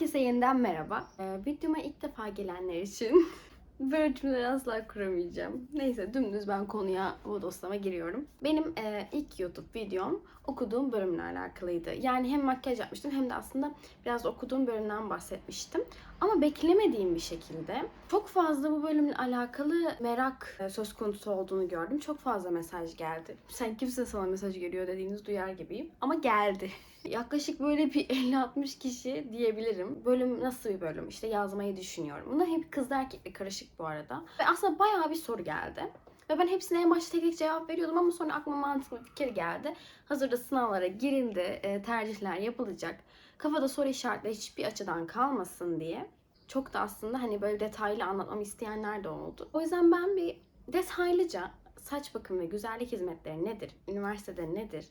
Herkese yeniden merhaba. Ee, videoma ilk defa gelenler için böyle cümleler asla kuramayacağım. Neyse dümdüz ben konuya bu dostlama giriyorum. Benim e, ilk YouTube videom okuduğum bölümle alakalıydı. Yani hem makyaj yapmıştım hem de aslında biraz okuduğum bölümden bahsetmiştim. Ama beklemediğim bir şekilde çok fazla bu bölümle alakalı merak e, söz konusu olduğunu gördüm. Çok fazla mesaj geldi. Sen kimse sana mesaj geliyor dediğiniz duyar gibiyim. Ama geldi. Yaklaşık böyle bir 50-60 kişi diyebilirim. Bölüm nasıl bir bölüm? İşte yazmayı düşünüyorum. Bunlar hep kızlı erkekli karışık bu arada. Ve aslında bayağı bir soru geldi. Ve ben hepsine en başta tek tek cevap veriyordum ama sonra aklıma mantıklı bir fikir geldi. Hazırda sınavlara girildi, e, tercihler yapılacak. Kafada soru işaretleri hiçbir açıdan kalmasın diye. Çok da aslında hani böyle detaylı anlatmamı isteyenler de oldu. O yüzden ben bir detaylıca saç bakım ve güzellik hizmetleri nedir, üniversitede nedir,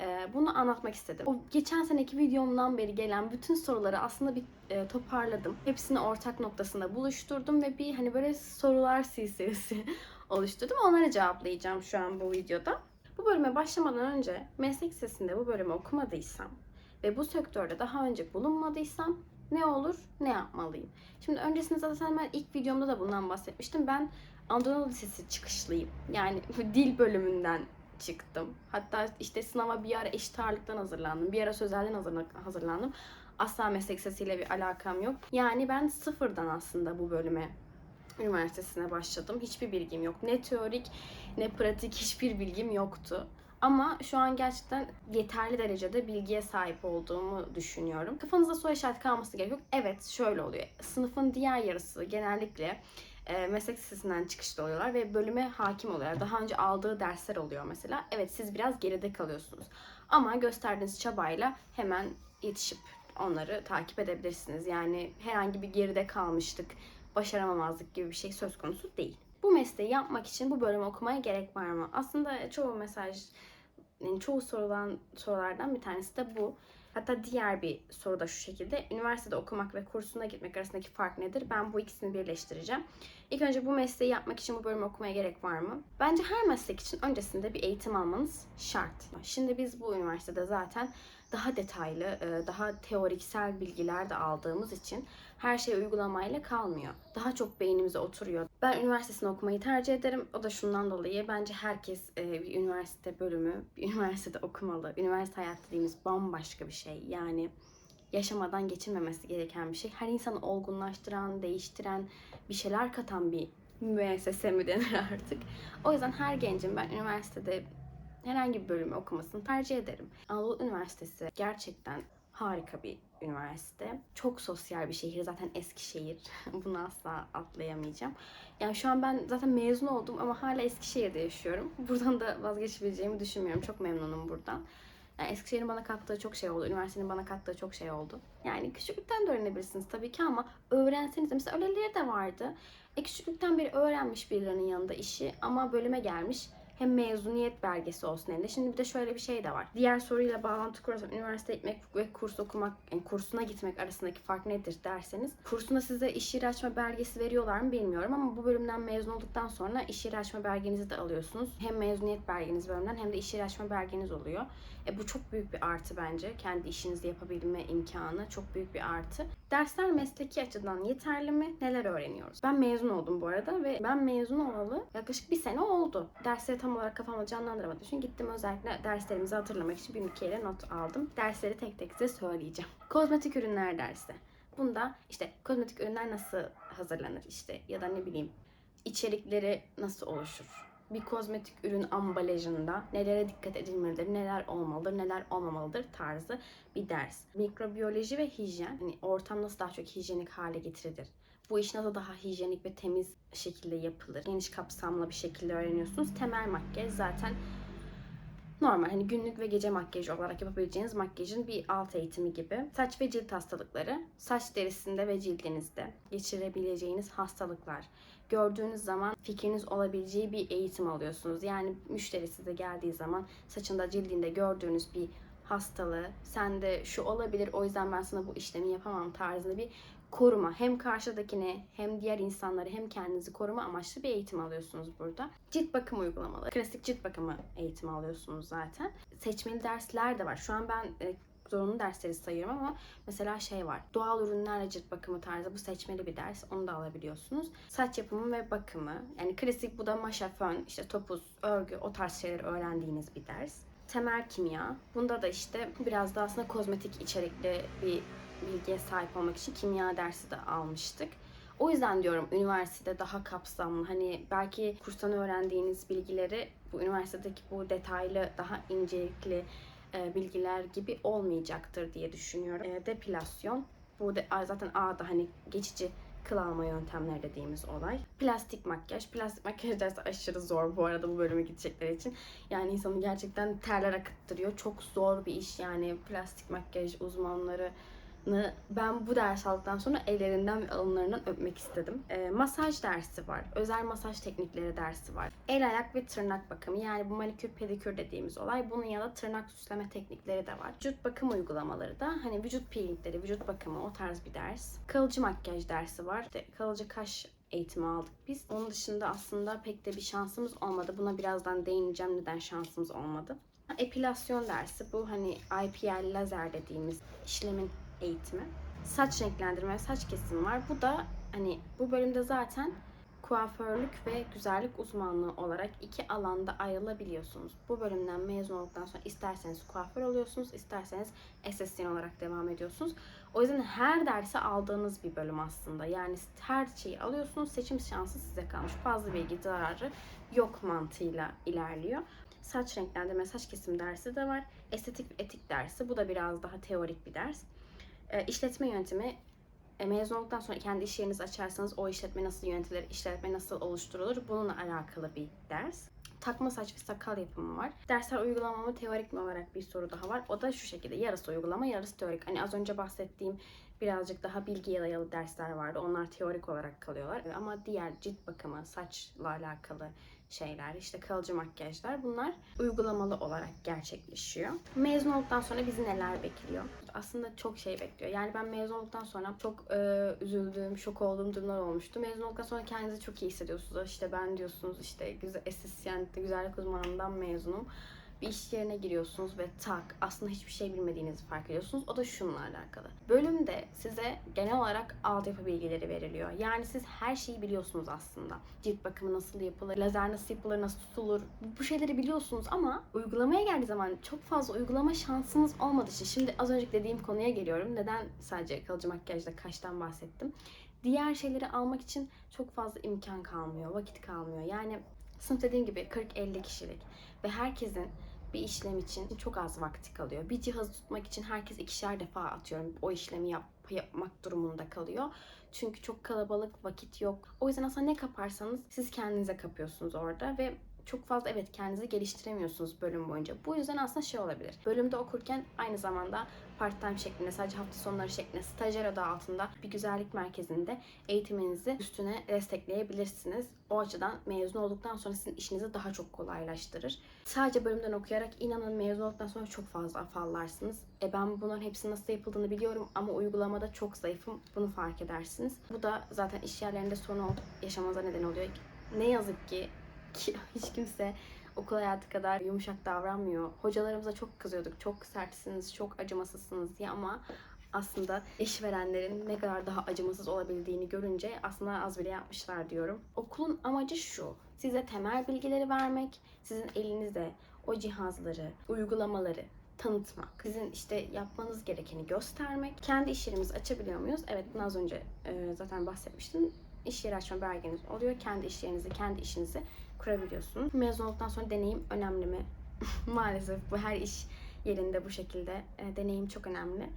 e, bunu anlatmak istedim. O geçen seneki videomdan beri gelen bütün soruları aslında bir e, toparladım. Hepsini ortak noktasında buluşturdum ve bir hani böyle sorular silsilesi oluşturdum. Onları cevaplayacağım şu an bu videoda. Bu bölüme başlamadan önce meslek lisesinde bu bölümü okumadıysam ve bu sektörde daha önce bulunmadıysam ne olur, ne yapmalıyım? Şimdi öncesinde zaten ben ilk videomda da bundan bahsetmiştim. Ben Anadolu Lisesi çıkışlıyım. Yani dil bölümünden çıktım. Hatta işte sınava bir ara eşit ağırlıktan hazırlandım. Bir ara sözelden hazırla- hazırlandım. Asla meslek lisesiyle bir alakam yok. Yani ben sıfırdan aslında bu bölüme üniversitesine başladım. Hiçbir bilgim yok. Ne teorik ne pratik hiçbir bilgim yoktu. Ama şu an gerçekten yeterli derecede bilgiye sahip olduğumu düşünüyorum. Kafanızda soru işareti kalması gerek yok. Evet şöyle oluyor. Sınıfın diğer yarısı genellikle e, meslek lisesinden çıkışlı oluyorlar ve bölüme hakim oluyorlar. Daha önce aldığı dersler oluyor mesela. Evet siz biraz geride kalıyorsunuz. Ama gösterdiğiniz çabayla hemen yetişip onları takip edebilirsiniz. Yani herhangi bir geride kalmışlık, başaramamazlık gibi bir şey söz konusu değil. Bu mesleği yapmak için bu bölümü okumaya gerek var mı? Aslında çoğu mesaj, yani çoğu sorulan sorulardan bir tanesi de bu. Hatta diğer bir soru da şu şekilde. Üniversitede okumak ve kursuna gitmek arasındaki fark nedir? Ben bu ikisini birleştireceğim. İlk önce bu mesleği yapmak için bu bölümü okumaya gerek var mı? Bence her meslek için öncesinde bir eğitim almanız şart. Şimdi biz bu üniversitede zaten daha detaylı, e, daha teoriksel bilgiler de aldığımız için her şey uygulamayla kalmıyor. Daha çok beynimize oturuyor. Ben üniversitesini okumayı tercih ederim. O da şundan dolayı bence herkes e, bir üniversite bölümü, bir üniversitede okumalı. Üniversite hayatı dediğimiz bambaşka bir şey. Yani yaşamadan geçilmemesi gereken bir şey. Her insanı olgunlaştıran, değiştiren, bir şeyler katan bir müessese mi denir artık. O yüzden her gencin ben üniversitede herhangi bir bölümü okumasını tercih ederim. Anadolu Üniversitesi gerçekten harika bir üniversite. Çok sosyal bir şehir. Zaten Eskişehir. Bunu asla atlayamayacağım. Yani şu an ben zaten mezun oldum ama hala Eskişehir'de yaşıyorum. Buradan da vazgeçebileceğimi düşünmüyorum. Çok memnunum buradan. Yani Eskişehir'in bana kattığı çok şey oldu. Üniversitenin bana kattığı çok şey oldu. Yani küçüklükten de öğrenebilirsiniz tabii ki ama öğrenseniz de mesela öyleleri de vardı. E küçüklükten beri öğrenmiş birilerinin yanında işi ama bölüme gelmiş hem mezuniyet belgesi olsun elinde. Şimdi bir de şöyle bir şey de var. Diğer soruyla bağlantı kurarsam üniversite gitmek ve kurs okumak, yani kursuna gitmek arasındaki fark nedir derseniz. Kursuna size iş yeri açma belgesi veriyorlar mı bilmiyorum ama bu bölümden mezun olduktan sonra iş yeri açma belgenizi de alıyorsunuz. Hem mezuniyet belgeniz bölümden hem de iş yeri açma belgeniz oluyor. E bu çok büyük bir artı bence. Kendi işinizi yapabilme imkanı çok büyük bir artı. Dersler mesleki açıdan yeterli mi? Neler öğreniyoruz? Ben mezun oldum bu arada ve ben mezun olalı yaklaşık bir sene oldu. Dersleri tam olarak kafamda canlandıramadığım için gittim özellikle derslerimizi hatırlamak için bir kere not aldım. Dersleri tek tek size söyleyeceğim. Kozmetik ürünler dersi. Bunda işte kozmetik ürünler nasıl hazırlanır işte ya da ne bileyim içerikleri nasıl oluşur? Bir kozmetik ürün ambalajında nelere dikkat edilmelidir, neler olmalıdır, neler olmamalıdır tarzı bir ders. Mikrobiyoloji ve hijyen, hani ortam nasıl daha çok hijyenik hale getirilir? Bu iş nasıl daha hijyenik ve temiz şekilde yapılır? Geniş kapsamlı bir şekilde öğreniyorsunuz. Temel makyaj zaten normal hani günlük ve gece makyajı olarak yapabileceğiniz makyajın bir alt eğitimi gibi. Saç ve cilt hastalıkları, saç derisinde ve cildinizde geçirebileceğiniz hastalıklar. Gördüğünüz zaman fikriniz olabileceği bir eğitim alıyorsunuz. Yani müşteri size geldiği zaman saçında cildinde gördüğünüz bir hastalığı sende şu olabilir o yüzden ben sana bu işlemi yapamam tarzında bir koruma. Hem karşıdakine hem diğer insanları hem kendinizi koruma amaçlı bir eğitim alıyorsunuz burada. Cilt bakım uygulamaları. Klasik cilt bakımı eğitimi alıyorsunuz zaten. Seçmeli dersler de var. Şu an ben e, zorunlu dersleri sayıyorum ama mesela şey var. Doğal ürünlerle cilt bakımı tarzı bu seçmeli bir ders. Onu da alabiliyorsunuz. Saç yapımı ve bakımı. Yani klasik bu da maşa, fön, işte topuz, örgü o tarz şeyleri öğrendiğiniz bir ders. Temel kimya. Bunda da işte biraz da aslında kozmetik içerikli bir bilgiye sahip olmak için kimya dersi de almıştık. O yüzden diyorum üniversitede daha kapsamlı. Hani belki kurstan öğrendiğiniz bilgileri bu üniversitedeki bu detaylı, daha incelikli e, bilgiler gibi olmayacaktır diye düşünüyorum. E, depilasyon. Bu de, zaten A'da hani geçici kıl alma yöntemleri dediğimiz olay. Plastik makyaj. Plastik makyaj dersi aşırı zor bu arada bu bölüme gidecekleri için. Yani insanı gerçekten terler akıttırıyor. Çok zor bir iş yani plastik makyaj uzmanları ben bu ders aldıktan sonra ellerinden ve alınlarından öpmek istedim. E, masaj dersi var. Özel masaj teknikleri dersi var. El, ayak ve tırnak bakımı yani bu manikür pedikür dediğimiz olay. Bunun yanında tırnak süsleme teknikleri de var. Vücut bakım uygulamaları da hani vücut peelingleri, vücut bakımı o tarz bir ders. Kalıcı makyaj dersi var. İşte kalıcı kaş eğitimi aldık biz. Onun dışında aslında pek de bir şansımız olmadı. Buna birazdan değineceğim neden şansımız olmadı. Epilasyon dersi bu hani IPL lazer dediğimiz işlemin eğitimi. Saç renklendirme, saç kesimi var. Bu da hani bu bölümde zaten kuaförlük ve güzellik uzmanlığı olarak iki alanda ayrılabiliyorsunuz. Bu bölümden mezun olduktan sonra isterseniz kuaför oluyorsunuz, isterseniz estetisyen olarak devam ediyorsunuz. O yüzden her dersi aldığınız bir bölüm aslında. Yani her şeyi alıyorsunuz, seçim şansı size kalmış. Fazla bilgi zararı yok mantığıyla ilerliyor. Saç renklendirme, saç kesim dersi de var. Estetik ve etik dersi. Bu da biraz daha teorik bir ders. E, işletme yöntemi e, mezun olduktan sonra kendi iş yerinizi açarsanız o işletme nasıl yönetilir, işletme nasıl oluşturulur bununla alakalı bir ders. Takma saç ve sakal yapımı var. Dersler uygulama mı teorik mi olarak bir soru daha var. O da şu şekilde yarısı uygulama yarısı teorik. Hani az önce bahsettiğim birazcık daha bilgiye dayalı dersler vardı. Onlar teorik olarak kalıyorlar. Ama diğer cilt bakımı, saçla alakalı şeyler, işte kalıcı makyajlar bunlar uygulamalı olarak gerçekleşiyor. Mezun olduktan sonra bizi neler bekliyor? Aslında çok şey bekliyor. Yani ben mezun olduktan sonra çok e, üzüldüğüm, şok olduğum durumlar olmuştu. Mezun olduktan sonra kendinizi çok iyi hissediyorsunuz. İşte ben diyorsunuz işte güzel estetisyen, güzellik uzmanından mezunum bir iş yerine giriyorsunuz ve tak aslında hiçbir şey bilmediğinizi fark ediyorsunuz. O da şununla alakalı. Bölümde size genel olarak altyapı bilgileri veriliyor. Yani siz her şeyi biliyorsunuz aslında. Cilt bakımı nasıl yapılır, lazer nasıl yapılır, nasıl tutulur. Bu şeyleri biliyorsunuz ama uygulamaya geldiği zaman çok fazla uygulama şansınız olmadığı için şimdi az önceki dediğim konuya geliyorum. Neden sadece kalıcı makyajda kaştan bahsettim? Diğer şeyleri almak için çok fazla imkan kalmıyor, vakit kalmıyor. Yani sınıf dediğim gibi 40-50 kişilik ve herkesin bir işlem için çok az vakti kalıyor. Bir cihazı tutmak için herkes ikişer defa atıyorum o işlemi yap, yapmak durumunda kalıyor. Çünkü çok kalabalık, vakit yok. O yüzden aslında ne kaparsanız siz kendinize kapıyorsunuz orada ve çok fazla evet kendinizi geliştiremiyorsunuz bölüm boyunca. Bu yüzden aslında şey olabilir. Bölümde okurken aynı zamanda part time şeklinde sadece hafta sonları şeklinde stajyer adı altında bir güzellik merkezinde eğitiminizi üstüne destekleyebilirsiniz. O açıdan mezun olduktan sonra sizin işinizi daha çok kolaylaştırır. Sadece bölümden okuyarak inanın mezun olduktan sonra çok fazla afallarsınız. E ben bunların hepsinin nasıl yapıldığını biliyorum ama uygulamada çok zayıfım. Bunu fark edersiniz. Bu da zaten iş yerlerinde sorun yaşamanıza neden oluyor. Ne yazık ki ki hiç kimse okul hayatı kadar yumuşak davranmıyor. Hocalarımıza çok kızıyorduk. Çok sertsiniz, çok acımasızsınız diye ama aslında işverenlerin ne kadar daha acımasız olabildiğini görünce aslında az bile yapmışlar diyorum. Okulun amacı şu. Size temel bilgileri vermek, sizin elinizde o cihazları, uygulamaları tanıtmak, sizin işte yapmanız gerekeni göstermek. Kendi iş yerimizi açabiliyor muyuz? Evet bunu az önce zaten bahsetmiştim. İş yeri açma belgeniz oluyor. Kendi iş yerinizi, kendi işinizi kurabiliyorsunuz. Mezun olduktan sonra deneyim önemli mi? Maalesef bu her iş yerinde bu şekilde e, deneyim çok önemli.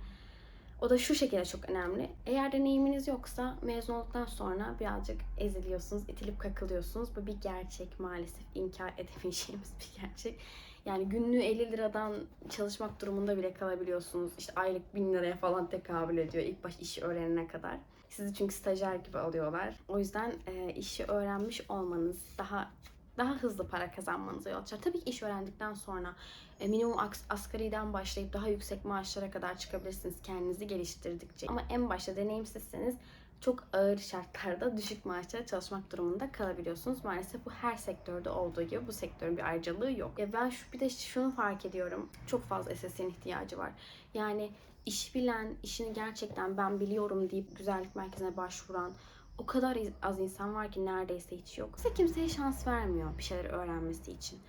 O da şu şekilde çok önemli. Eğer deneyiminiz yoksa mezun olduktan sonra birazcık eziliyorsunuz, itilip kakılıyorsunuz. Bu bir gerçek maalesef inkar edemeyeceğimiz bir gerçek. Yani günlüğü 50 liradan çalışmak durumunda bile kalabiliyorsunuz. İşte aylık 1000 liraya falan tekabül ediyor ilk baş işi öğrenene kadar. Sizi çünkü stajyer gibi alıyorlar. O yüzden e, işi öğrenmiş olmanız daha daha hızlı para kazanmanıza yol açar. Tabii ki iş öğrendikten sonra e, minimum asgariden başlayıp daha yüksek maaşlara kadar çıkabilirsiniz kendinizi geliştirdikçe. Ama en başta deneyimsizseniz çok ağır şartlarda düşük maaşlara çalışmak durumunda kalabiliyorsunuz. Maalesef bu her sektörde olduğu gibi bu sektörün bir ayrıcalığı yok. Ya ben şu bir de şunu fark ediyorum. Çok fazla SS'in ihtiyacı var. Yani iş bilen, işini gerçekten ben biliyorum deyip güzellik merkezine başvuran o kadar az insan var ki neredeyse hiç yok. Kimse kimseye şans vermiyor bir şeyler öğrenmesi için.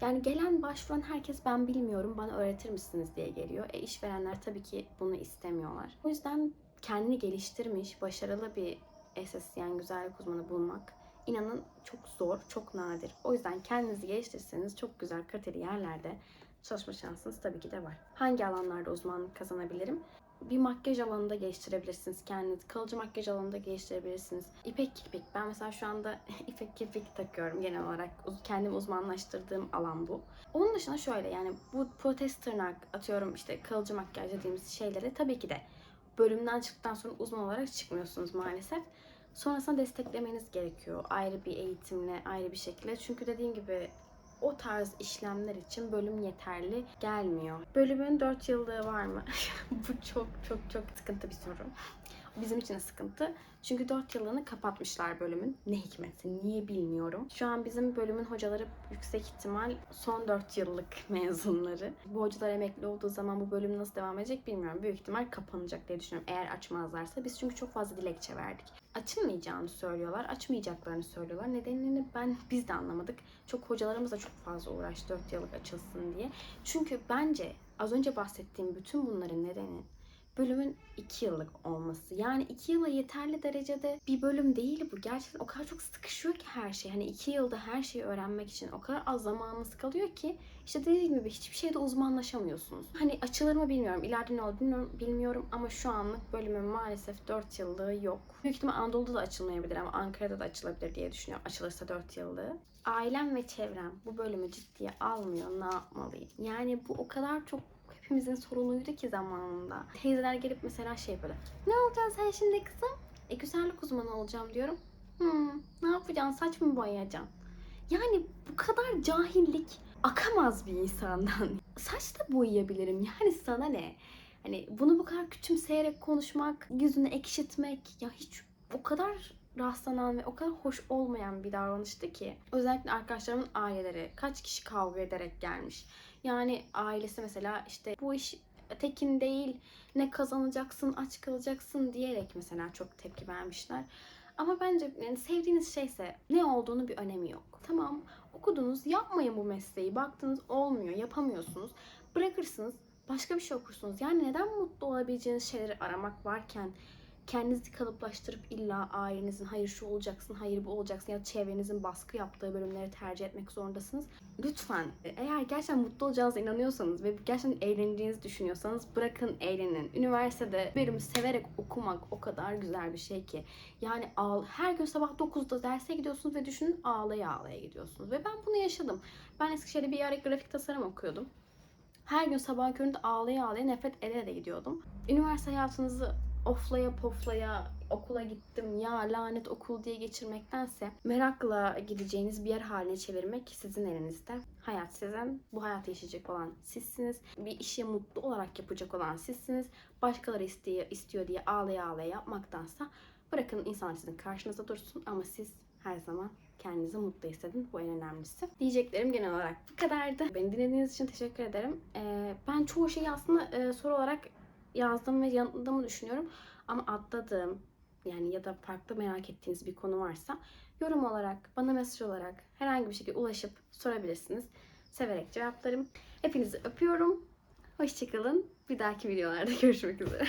Yani gelen başvuran herkes ben bilmiyorum bana öğretir misiniz diye geliyor. E işverenler tabii ki bunu istemiyorlar. O yüzden kendini geliştirmiş, başarılı bir estetisyen güzellik uzmanı bulmak inanın çok zor, çok nadir. O yüzden kendinizi geliştirirseniz çok güzel kaliteli yerlerde çalışma şansınız tabii ki de var. Hangi alanlarda uzmanlık kazanabilirim? Bir makyaj alanında geliştirebilirsiniz kendinizi. Kalıcı makyaj alanında geliştirebilirsiniz. İpek kirpik. Ben mesela şu anda ipek kirpik takıyorum genel olarak. Kendimi uzmanlaştırdığım alan bu. Onun dışında şöyle yani bu protez tırnak atıyorum işte kalıcı makyaj dediğimiz şeylere tabii ki de bölümden çıktıktan sonra uzman olarak çıkmıyorsunuz maalesef. Sonrasında desteklemeniz gerekiyor ayrı bir eğitimle, ayrı bir şekilde. Çünkü dediğim gibi o tarz işlemler için bölüm yeterli gelmiyor. Bölümün 4 yıllığı var mı? Bu çok çok çok sıkıntı bir soru. Bizim için de sıkıntı. Çünkü 4 yıllığını kapatmışlar bölümün. Ne hikmetse, niye bilmiyorum. Şu an bizim bölümün hocaları yüksek ihtimal son 4 yıllık mezunları. Bu hocalar emekli olduğu zaman bu bölüm nasıl devam edecek bilmiyorum. Büyük ihtimal kapanacak diye düşünüyorum eğer açmazlarsa. Biz çünkü çok fazla dilekçe verdik. Açılmayacağını söylüyorlar, açmayacaklarını söylüyorlar. Nedenini ben biz de anlamadık. Çok hocalarımız da çok fazla uğraştı 4 yıllık açılsın diye. Çünkü bence az önce bahsettiğim bütün bunların nedeni bölümün 2 yıllık olması. Yani 2 yıla yeterli derecede bir bölüm değil bu. Gerçekten o kadar çok sıkışıyor ki her şey. Hani 2 yılda her şeyi öğrenmek için o kadar az zamanınız kalıyor ki işte dediğim gibi hiçbir şeyde uzmanlaşamıyorsunuz. Hani açılır mı bilmiyorum. İleride ne olur bilmiyorum, bilmiyorum ama şu anlık bölümün maalesef 4 yıllığı yok. Büyük ihtimal Anadolu'da da açılmayabilir ama Ankara'da da açılabilir diye düşünüyorum. Açılırsa 4 yıllığı. Ailem ve çevrem bu bölümü ciddiye almıyor. Ne yapmalıyım? Yani bu o kadar çok hepimizin sorunuydu ki zamanında. Teyzeler gelip mesela şey böyle. Ne olacaksın sen şimdi kızım? E güzellik uzmanı olacağım diyorum. Hmm, ne yapacaksın? Saç mı boyayacaksın? Yani bu kadar cahillik akamaz bir insandan. Saç da boyayabilirim. Yani sana ne? Hani bunu bu kadar küçümseyerek konuşmak, yüzünü ekşitmek ya hiç o kadar rastlanan ve o kadar hoş olmayan bir davranıştı ki. Özellikle arkadaşlarımın aileleri kaç kişi kavga ederek gelmiş. Yani ailesi mesela işte bu iş tekin değil, ne kazanacaksın, aç kalacaksın diyerek mesela çok tepki vermişler. Ama bence yani sevdiğiniz şeyse ne olduğunu bir önemi yok. Tamam okudunuz yapmayın bu mesleği. Baktınız olmuyor yapamıyorsunuz. Bırakırsınız başka bir şey okursunuz. Yani neden mutlu olabileceğiniz şeyleri aramak varken kendinizi kalıplaştırıp illa ailenizin hayır şu olacaksın, hayır bu olacaksın ya da çevrenizin baskı yaptığı bölümleri tercih etmek zorundasınız. Lütfen eğer gerçekten mutlu olacağınıza inanıyorsanız ve gerçekten eğleneceğinizi düşünüyorsanız bırakın eğlenin. Üniversitede bölümü severek okumak o kadar güzel bir şey ki. Yani ağl her gün sabah 9'da derse gidiyorsunuz ve düşünün ağlaya ağlaya gidiyorsunuz. Ve ben bunu yaşadım. Ben Eskişehir'de bir ara grafik tasarım okuyordum. Her gün sabah köründe ağlaya ağlaya nefret ede de gidiyordum. Üniversite hayatınızı oflaya poflaya okula gittim ya lanet okul diye geçirmektense merakla gideceğiniz bir yer haline çevirmek sizin elinizde. Hayat sizin. Bu hayatı yaşayacak olan sizsiniz. Bir işi mutlu olarak yapacak olan sizsiniz. Başkaları istiyor, istiyor diye ağlaya ağlaya yapmaktansa bırakın insanlar sizin karşınızda dursun ama siz her zaman kendinizi mutlu hissedin. Bu en önemlisi. Diyeceklerim genel olarak bu kadardı. Beni dinlediğiniz için teşekkür ederim. Ee, ben çoğu şeyi aslında e, soru olarak yazdım ve yanıtladığımı düşünüyorum. Ama atladığım yani ya da farklı merak ettiğiniz bir konu varsa yorum olarak, bana mesaj olarak herhangi bir şekilde ulaşıp sorabilirsiniz. Severek cevaplarım. Hepinizi öpüyorum. Hoşçakalın. Bir dahaki videolarda görüşmek üzere.